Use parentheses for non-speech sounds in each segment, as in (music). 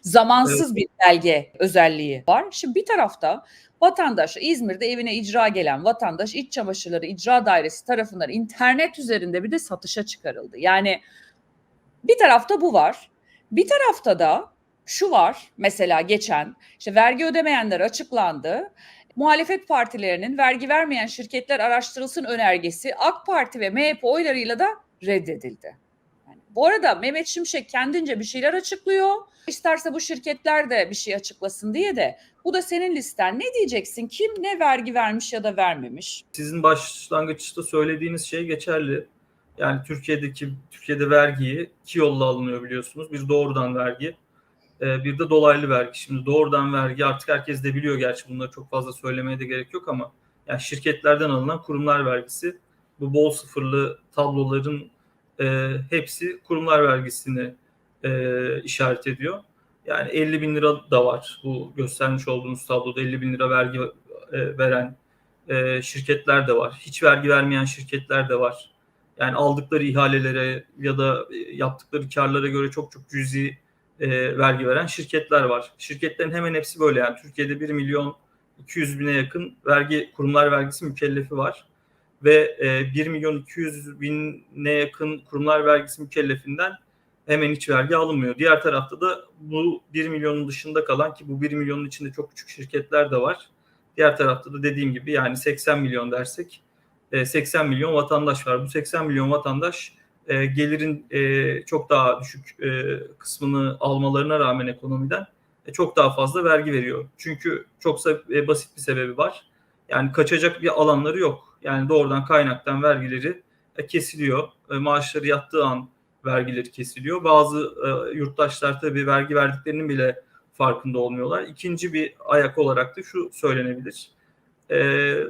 Zamansız Evet. bir belge özelliği var. Şimdi bir tarafta vatandaş İzmir'de evine icra gelen vatandaş iç çamaşırları icra dairesi tarafından internet üzerinde bir de satışa çıkarıldı. Yani bir tarafta bu var. Bir tarafta da şu var mesela geçen işte vergi ödemeyenler açıklandı. Muhalefet partilerinin vergi vermeyen şirketler araştırılsın önergesi AK Parti ve MHP oylarıyla da reddedildi. Bu arada Mehmet Şimşek kendince bir şeyler açıklıyor. İsterse bu şirketler de bir şey açıklasın diye de bu da senin listen. Ne diyeceksin? Kim ne vergi vermiş ya da vermemiş? Sizin başlangıçta söylediğiniz şey geçerli. Yani Türkiye'deki Türkiye'de vergiyi iki yolla alınıyor biliyorsunuz. Bir doğrudan vergi, e, bir de dolaylı vergi. Şimdi doğrudan vergi artık herkes de biliyor gerçi bunları çok fazla söylemeye de gerek yok ama yani şirketlerden alınan kurumlar vergisi bu bol sıfırlı tabloların e, hepsi kurumlar vergisini e, işaret ediyor. Yani 50 bin lira da var bu göstermiş olduğunuz tabloda 50 bin lira vergi e, veren e, şirketler de var. Hiç vergi vermeyen şirketler de var. Yani aldıkları ihalelere ya da e, yaptıkları karlara göre çok çok cüzi e, vergi veren şirketler var. Şirketlerin hemen hepsi böyle yani Türkiye'de 1 milyon 200 bine yakın vergi kurumlar vergisi mükellefi var ve e, 1 milyon 200 bine yakın kurumlar vergisi mükellefinden hemen hiç vergi alınmıyor. Diğer tarafta da bu 1 milyonun dışında kalan ki bu 1 milyonun içinde çok küçük şirketler de var. Diğer tarafta da dediğim gibi yani 80 milyon dersek 80 milyon vatandaş var. Bu 80 milyon vatandaş e, gelirin e, çok daha düşük e, kısmını almalarına rağmen ekonomiden e, çok daha fazla vergi veriyor. Çünkü çok e, basit bir sebebi var. Yani kaçacak bir alanları yok. Yani doğrudan kaynaktan vergileri e, kesiliyor. E, maaşları yattığı an vergileri kesiliyor. Bazı e, yurttaşlar tabii vergi verdiklerinin bile farkında olmuyorlar. İkinci bir ayak olarak da şu söylenebilir. E,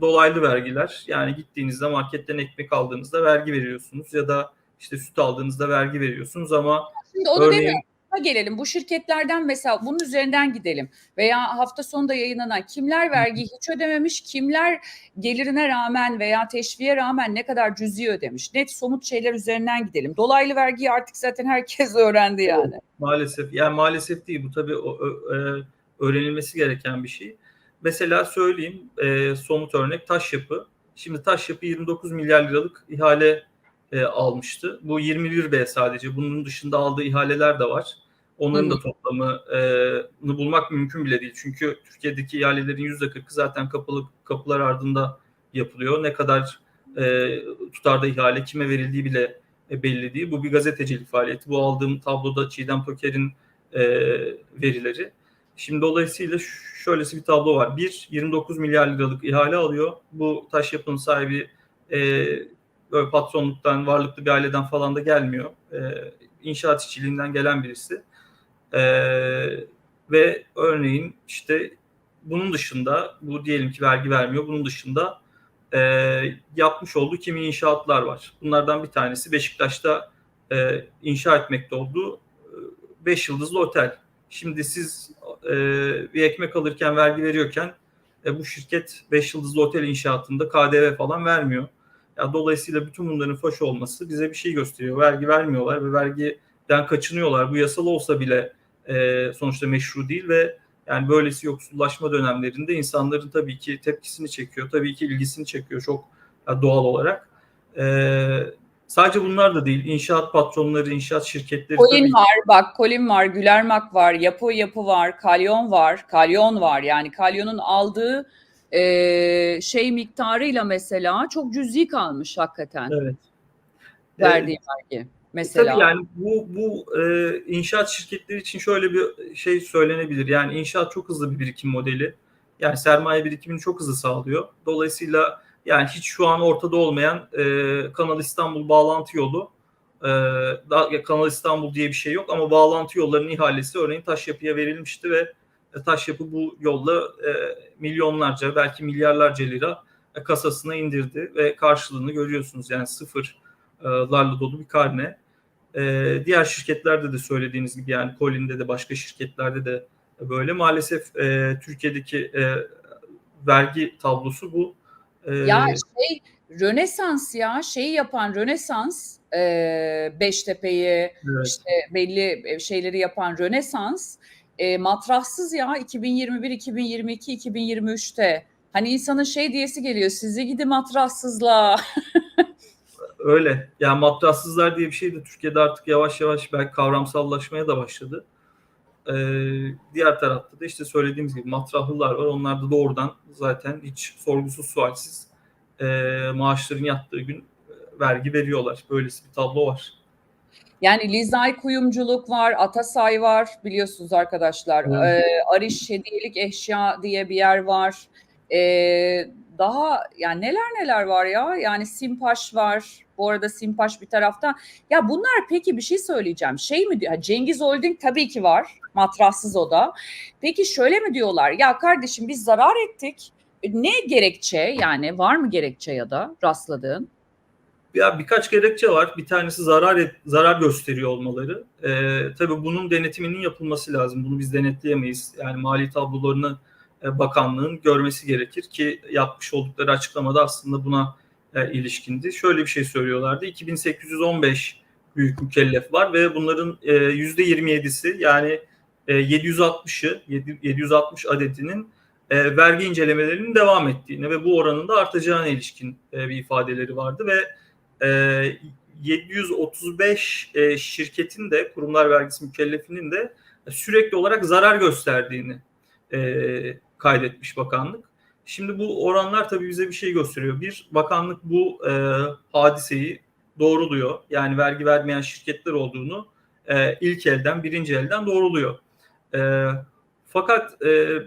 dolaylı vergiler. Yani gittiğinizde marketten ekmek aldığınızda vergi veriyorsunuz ya da işte süt aldığınızda vergi veriyorsunuz ama Şimdi onu örneğin, demiyorum. Gelelim bu şirketlerden mesela bunun üzerinden gidelim veya hafta sonunda yayınlanan kimler vergi hiç ödememiş kimler gelirine rağmen veya teşviğe rağmen ne kadar cüzi ödemiş net somut şeyler üzerinden gidelim dolaylı vergiyi artık zaten herkes (laughs) öğrendi yani. Maalesef yani maalesef değil bu tabii o, ö, ö, öğrenilmesi gereken bir şey. Mesela söyleyeyim e, somut örnek taş yapı. Şimdi taş yapı 29 milyar liralık ihale e, almıştı. Bu 21 B sadece. Bunun dışında aldığı ihaleler de var. Onların da toplamını bulmak mümkün bile değil. Çünkü Türkiye'deki ihalelerin %40'ı zaten kapılı kapılar ardında yapılıyor. Ne kadar e, tutarda ihale kime verildiği bile e, belli değil. Bu bir gazetecilik faaliyeti. Bu aldığım tabloda Çiğdem Toker'in e, verileri. Şimdi dolayısıyla şöylesi bir tablo var. Bir, 29 milyar liralık ihale alıyor. Bu taş yapının sahibi e, böyle patronluktan, varlıklı bir aileden falan da gelmiyor. E, inşaat işçiliğinden gelen birisi. E, ve örneğin işte bunun dışında, bu diyelim ki vergi vermiyor, bunun dışında e, yapmış olduğu kimi inşaatlar var. Bunlardan bir tanesi Beşiktaş'ta e, inşa etmekte olduğu 5 yıldızlı otel. Şimdi siz e, bir ekmek alırken vergi veriyorken e, bu şirket 5 yıldızlı otel inşaatında KDV falan vermiyor. Ya dolayısıyla bütün bunların faş olması bize bir şey gösteriyor. Vergi vermiyorlar ve vergiden kaçınıyorlar. Bu yasal olsa bile e, sonuçta meşru değil ve yani böylesi yoksullaşma dönemlerinde insanların tabii ki tepkisini çekiyor. Tabii ki ilgisini çekiyor çok doğal olarak. E, sadece bunlar da değil. İnşaat patronları, inşaat şirketleri. Tabii... var, bak Colin var, Gülermak var, Yapı Yapı var, Kalyon var, Kalyon var. Yani Kalyon'un aldığı e, şey miktarıyla mesela çok cüzi kalmış hakikaten. Evet. Verdiği vergi. Mesela. Tabii yani bu bu e, inşaat şirketleri için şöyle bir şey söylenebilir. Yani inşaat çok hızlı bir birikim modeli. Yani sermaye birikimini çok hızlı sağlıyor. Dolayısıyla yani hiç şu an ortada olmayan e, Kanal İstanbul bağlantı yolu e, daha, Kanal İstanbul diye bir şey yok ama bağlantı yollarının ihalesi örneğin taş yapıya verilmişti ve e, taş yapı bu yolla e, milyonlarca belki milyarlarca lira e, kasasına indirdi ve karşılığını görüyorsunuz yani sıfırlarla dolu bir karne. E, diğer şirketlerde de söylediğiniz gibi yani Colin'de de başka şirketlerde de böyle. Maalesef e, Türkiye'deki e, vergi tablosu bu. E, ya şey Rönesans ya şeyi yapan Rönesans e, Beştepe'yi evet. işte belli şeyleri yapan Rönesans e, matrahsız ya 2021, 2022, 2023'te. Hani insanın şey diyesi geliyor sizi gidi matrahsızla. (laughs) Öyle. Yani matrassızlar diye bir şey de Türkiye'de artık yavaş yavaş belki kavramsallaşmaya da başladı. Ee, diğer tarafta da işte söylediğimiz gibi matrahlılar var. Onlar da doğrudan zaten hiç sorgusuz sualsiz e, maaşların yattığı gün e, vergi veriyorlar. Böylesi bir tablo var. Yani Lizay Kuyumculuk var, Atasay var biliyorsunuz arkadaşlar. Evet. Ee, Ariş Hediyelik Eşya diye bir yer var. Ee, daha yani neler neler var ya. Yani Simpaş var. Bu arada Simpaş bir tarafta. Ya bunlar peki bir şey söyleyeceğim. Şey mi diyor? Cengiz Holding tabii ki var. Matrahsız o da. Peki şöyle mi diyorlar? Ya kardeşim biz zarar ettik. Ne gerekçe yani var mı gerekçe ya da rastladığın? Ya birkaç gerekçe var. Bir tanesi zarar et, zarar gösteriyor olmaları. Ee, tabii bunun denetiminin yapılması lazım. Bunu biz denetleyemeyiz. Yani mali tablolarını e, bakanlığın görmesi gerekir ki yapmış oldukları açıklamada aslında buna e, ilişkindi. Şöyle bir şey söylüyorlardı. 2815 büyük mükellef var ve bunların e, %27'si yani e, 760'ı 760 adetinin e, vergi incelemelerinin devam ettiğini ve bu oranın da artacağına ilişkin e, bir ifadeleri vardı ve e, 735 e, şirketin de kurumlar vergisi mükellefinin de sürekli olarak zarar gösterdiğini e, kaydetmiş bakanlık. Şimdi bu oranlar tabii bize bir şey gösteriyor. Bir, bakanlık bu e, hadiseyi doğruluyor. Yani vergi vermeyen şirketler olduğunu e, ilk elden, birinci elden doğruluyor. E, fakat e,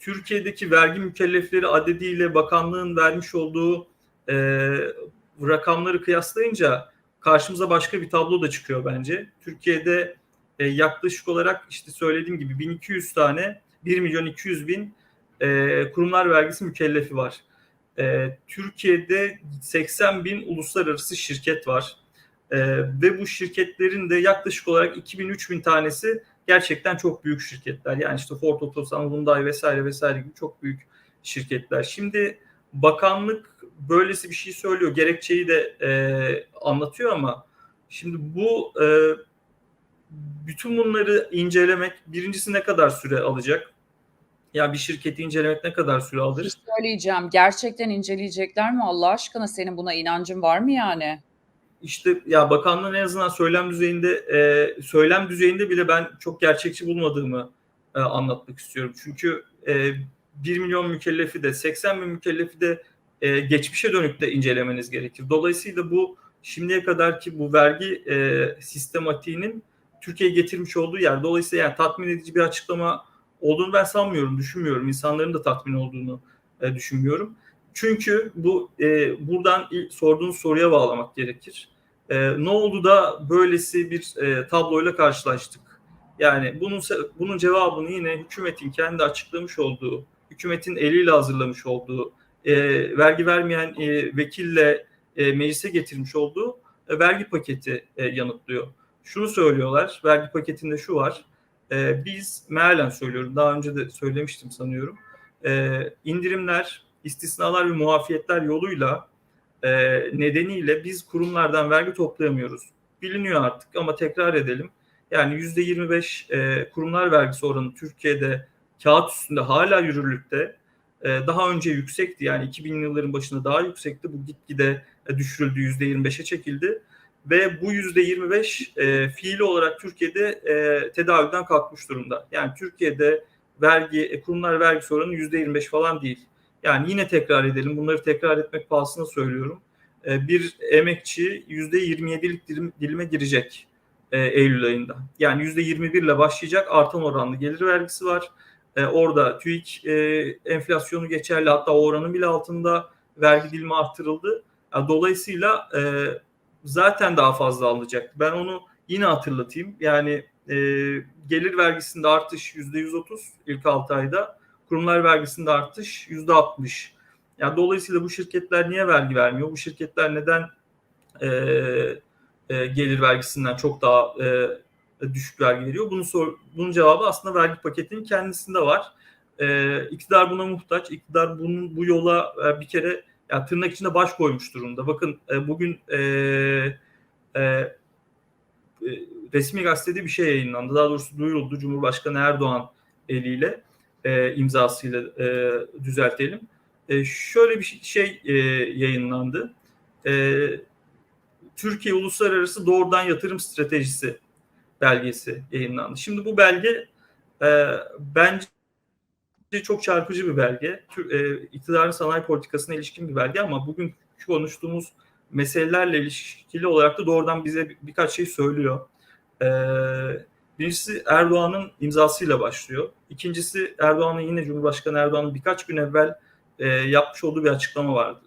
Türkiye'deki vergi mükellefleri adediyle bakanlığın vermiş olduğu e, rakamları kıyaslayınca karşımıza başka bir tablo da çıkıyor bence. Türkiye'de e, yaklaşık olarak işte söylediğim gibi 1200 tane 1 milyon 200 bin e, kurumlar vergisi mükellefi var. E, Türkiye'de 80 bin uluslararası şirket var. E, ve bu şirketlerin de yaklaşık olarak 2000-3000 tanesi gerçekten çok büyük şirketler. Yani işte Ford Otosan, Hyundai vesaire vesaire gibi çok büyük şirketler. Şimdi bakanlık böylesi bir şey söylüyor. Gerekçeyi de e, anlatıyor ama şimdi bu e, bütün bunları incelemek birincisi ne kadar süre alacak? Ya bir şirketi incelemek ne kadar süre alır? Bir şey söyleyeceğim. Gerçekten inceleyecekler mi Allah aşkına? Senin buna inancın var mı yani? İşte ya bakanlığın en azından söylem düzeyinde e, söylem düzeyinde bile ben çok gerçekçi bulmadığımı e, anlatmak istiyorum. Çünkü e, 1 milyon mükellefi de 80 bin mükellefi de e, geçmişe dönük de incelemeniz gerekir. Dolayısıyla bu şimdiye kadar ki bu vergi e, sistematiğinin Türkiye'ye getirmiş olduğu yer. Dolayısıyla yani tatmin edici bir açıklama olduğunu ben sanmıyorum, düşünmüyorum. İnsanların da tatmin olduğunu e, düşünmüyorum. Çünkü bu e, buradan ilk sorduğunuz soruya bağlamak gerekir. E, ne oldu da böylesi bir e, tabloyla karşılaştık? Yani bunun bunun cevabını yine hükümetin kendi açıklamış olduğu, hükümetin eliyle hazırlamış olduğu, e, vergi vermeyen e, vekille e, meclise getirmiş olduğu e, vergi paketi e, yanıtlıyor. Şunu söylüyorlar, vergi paketinde şu var. E, biz mealen söylüyorum, daha önce de söylemiştim sanıyorum. E, indirimler, istisnalar ve muafiyetler yoluyla e, nedeniyle biz kurumlardan vergi toplayamıyoruz. Biliniyor artık ama tekrar edelim. Yani %25 e, kurumlar vergisi oranı Türkiye'de kağıt üstünde hala yürürlükte. E, daha önce yüksekti yani 2000 yılların başında daha yüksekti. Bu gitgide e, düşürüldü %25'e çekildi. Ve bu %25 e, fiili olarak Türkiye'de e, tedaviden kalkmış durumda. Yani Türkiye'de vergi, e, kurumlar vergisi oranı %25 falan değil. Yani yine tekrar edelim. Bunları tekrar etmek pahasına söylüyorum. E, bir emekçi %27'lik dilim, dilime girecek e, Eylül ayında. Yani %21 ile başlayacak artan oranlı gelir vergisi var. E, orada TÜİK e, enflasyonu geçerli hatta oranın bile altında vergi dilimi arttırıldı. Yani dolayısıyla e, zaten daha fazla alınacak. Ben onu yine hatırlatayım. Yani e, gelir vergisinde artış %130 ilk 6 ayda. Kurumlar vergisinde artış %60. Yani dolayısıyla bu şirketler niye vergi vermiyor? Bu şirketler neden e, e, gelir vergisinden çok daha e, düşük vergi veriyor? Bunun, sor, bunun cevabı aslında vergi paketinin kendisinde var. E, iktidar buna muhtaç. İktidar bunun bu yola e, bir kere yani tırnak içinde baş koymuş durumda. Bakın e, bugün e, e, resmi gazetede bir şey yayınlandı. Daha doğrusu duyuruldu. Cumhurbaşkanı Erdoğan eliyle e, imzasıyla e, düzeltelim. E, şöyle bir şey e, yayınlandı. E, Türkiye Uluslararası Doğrudan Yatırım Stratejisi belgesi yayınlandı. Şimdi bu belge e, bence çok çarpıcı bir belge. E, iktidarın sanayi politikasına ilişkin bir belge ama bugün konuştuğumuz meselelerle ilişkili olarak da doğrudan bize bir, birkaç şey söylüyor. E, birincisi Erdoğan'ın imzasıyla başlıyor. İkincisi Erdoğan'ın yine Cumhurbaşkanı Erdoğan'ın birkaç gün evvel e, yapmış olduğu bir açıklama vardı.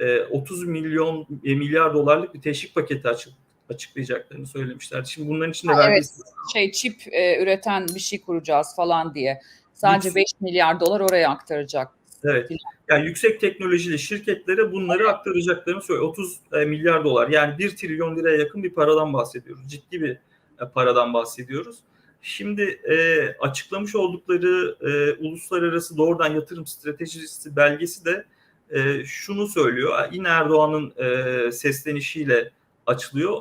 E, 30 milyon milyar dolarlık bir teşvik paketi açık, açıklayacaklarını söylemişlerdi. Şimdi bunların içinde Ha, vergi evet. Şey çip e, üreten bir şey kuracağız falan diye. Sadece Lüks. 5 milyar dolar oraya aktaracak. Evet. Yani yüksek teknolojili şirketlere bunları aktaracaklarını söylüyor. 30 e, milyar dolar yani 1 trilyon liraya yakın bir paradan bahsediyoruz. Ciddi bir e, paradan bahsediyoruz. Şimdi e, açıklamış oldukları e, uluslararası doğrudan yatırım stratejisi belgesi de e, şunu söylüyor. Yine Erdoğan'ın e, seslenişiyle açılıyor.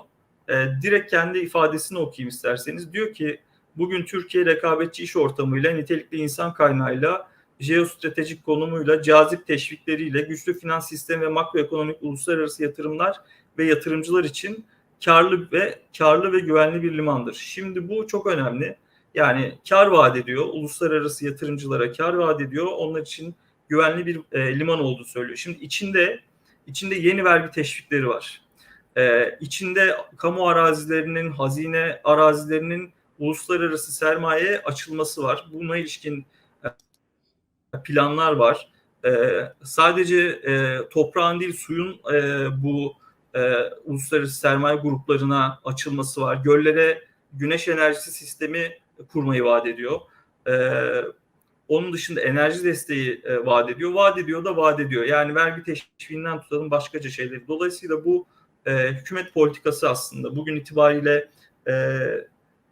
E, direkt kendi ifadesini okuyayım isterseniz. Diyor ki bugün Türkiye rekabetçi iş ortamıyla, nitelikli insan kaynağıyla jeostratejik konumuyla, cazip teşvikleriyle, güçlü finans sistemi ve makroekonomik uluslararası yatırımlar ve yatırımcılar için karlı ve karlı ve güvenli bir limandır. Şimdi bu çok önemli. Yani kar vaat ediyor, uluslararası yatırımcılara kar vaat ediyor. Onlar için güvenli bir e, liman olduğu söylüyor. Şimdi içinde içinde yeni vergi teşvikleri var. E, içinde kamu arazilerinin, hazine arazilerinin uluslararası sermaye açılması var. Buna ilişkin planlar var. Ee, sadece e, toprağın değil suyun e, bu e, uluslararası sermaye gruplarına açılması var. Göllere güneş enerjisi sistemi kurmayı vaat ediyor. Ee, onun dışında enerji desteği e, vaat ediyor. Vaat ediyor da vaat ediyor. Yani vergi teşviğinden tutalım başkaca şeyleri. Dolayısıyla bu e, hükümet politikası aslında. Bugün itibariyle e,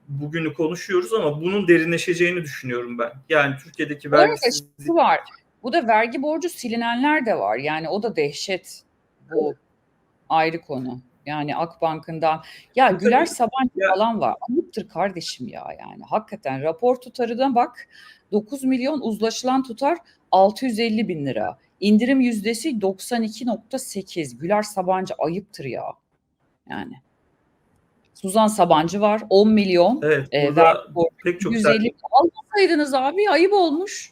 bugünü konuşuyoruz ama bunun derinleşeceğini düşünüyorum ben. Yani Türkiye'deki şu var. Bu da vergi borcu silinenler de var. Yani o da dehşet. Bu ayrı konu. Yani Akbank'ından ya Güler Sabancı Ya- falan var. Ayıptır kardeşim ya yani. Hakikaten rapor tutarına bak. 9 milyon uzlaşılan tutar 650 bin lira. İndirim yüzdesi 92.8. Güler Sabancı ayıptır ya. Yani. Suzan Sabancı var 10 milyon. evet E, borcu pek çok 150 almasaydınız abi ayıp olmuş.